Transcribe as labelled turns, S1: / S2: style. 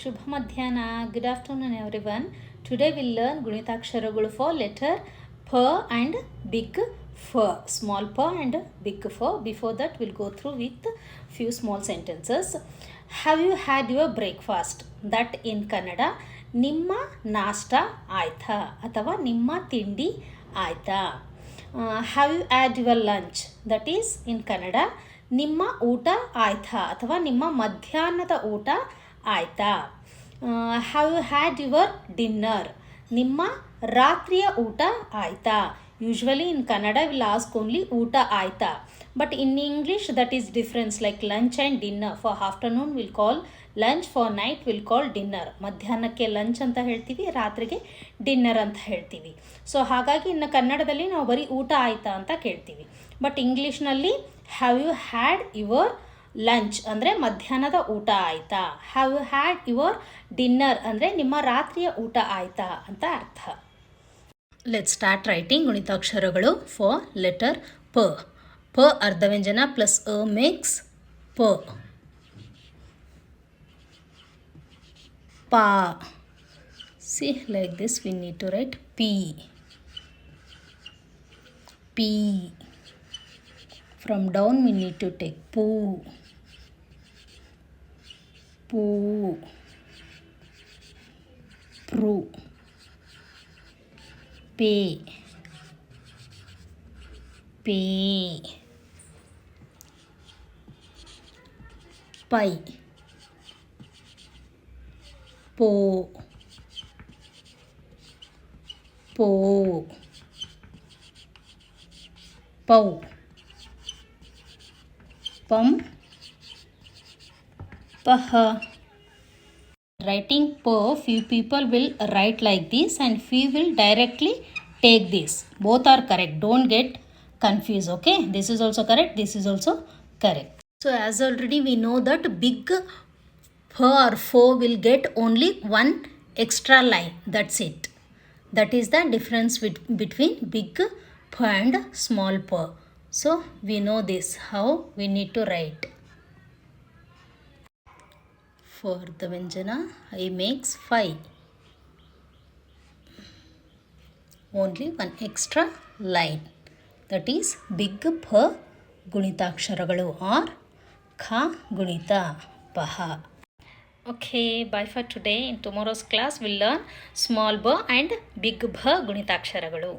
S1: ಶುಭ ಮಧ್ಯಾಹ್ನ. Good afternoon everyone today will learn ಗುಣಿತಾಕ್ಷರಗಳು for letter ಫ and big ಫ small ಪ ಆ್ಯಂಡ್ ಬಿಗ್ ಫ before that will go through with few small sentences have you had your breakfast that in Kannada ನಿಮ್ಮ ನಾಷ್ಟ ಆಯ್ತಾ ಅಥವಾ ನಿಮ್ಮ ತಿಂಡಿ ಆಯ್ತಾ have you had your lunch that is in Kannada ನಿಮ್ಮ ಊಟ ಆಯ್ತಾ ಅಥವಾ ನಿಮ್ಮ ಮಧ್ಯಾಹ್ನದ ಊಟ ಆಯ್ತಾ? Have you had your dinner ನಿಮ್ಮ ರಾತ್ರಿಯ ಊಟ ಆಯಿತಾ? Usually in Kannada will ask only ಊಟ ಆಯಿತಾ? But in English that is difference like lunch and dinner for afternoon will call lunch for night will call dinner ಮಧ್ಯಾಹ್ನಕ್ಕೆ lunch ಅಂತ ಹೇಳ್ತೀವಿ, ರಾತ್ರಿಗೆ ಡಿನ್ನರ್ ಅಂತ ಹೇಳ್ತೀವಿ. ಸೊ ಹಾಗಾಗಿ ಇನ್ನು ಕನ್ನಡದಲ್ಲಿ ನಾವು ಬರೀ ಊಟ ಆಯಿತಾ ಅಂತ ಕೇಳ್ತೀವಿ. ಬಟ್ ಇಂಗ್ಲೀಷ್ನಲ್ಲಿ have you had your lunch ಅಂದರೆ ಮಧ್ಯಾಹ್ನದ ಊಟ ಆಯಿತಾ? ಹ್ಯಾವ್ ಹ್ಯಾಡ್ ಯುವರ್ ಡಿನ್ನರ್ ಅಂದರೆ ನಿಮ್ಮ ರಾತ್ರಿಯ ಊಟ ಆಯಿತಾ ಅಂತ ಅರ್ಥ. ಲೆಟ್ ಸ್ಟಾರ್ಟ್ ರೈಟಿಂಗ್ ಗುಣಿತಾಕ್ಷರಗಳು ಫಾರ್ ಲೆಟರ್ ಪ ಪ ಅರ್ಧವ್ಯಂಜನ ಪ್ಲಸ್ ಅ ಮೇಕ್ಸ್ ಪ ಪಾ see like this we need to write P P from down we need to take poo. Poo. Pru. Pay pay pie po. Po. Pow pum pah writing po few people will write like this and few will directly take this. Both are correct. Don't get confused okay? This is also correct. This is also correct. So as already we know that big p or will get only one extra line. That's it. That is the difference with, between big p and small p so we know this how we need to write for the Vyanjana I makes 5 only one extra line that is big p ಗುಣಿತಾಕ್ಷರಗಳು are ಖ ಗುಣಿತ ಪಹ Okay, bye for today. In tomorrow's class, we'll learn small b and big bh ಗುಣಿತಾಕ್ಷರಗಳು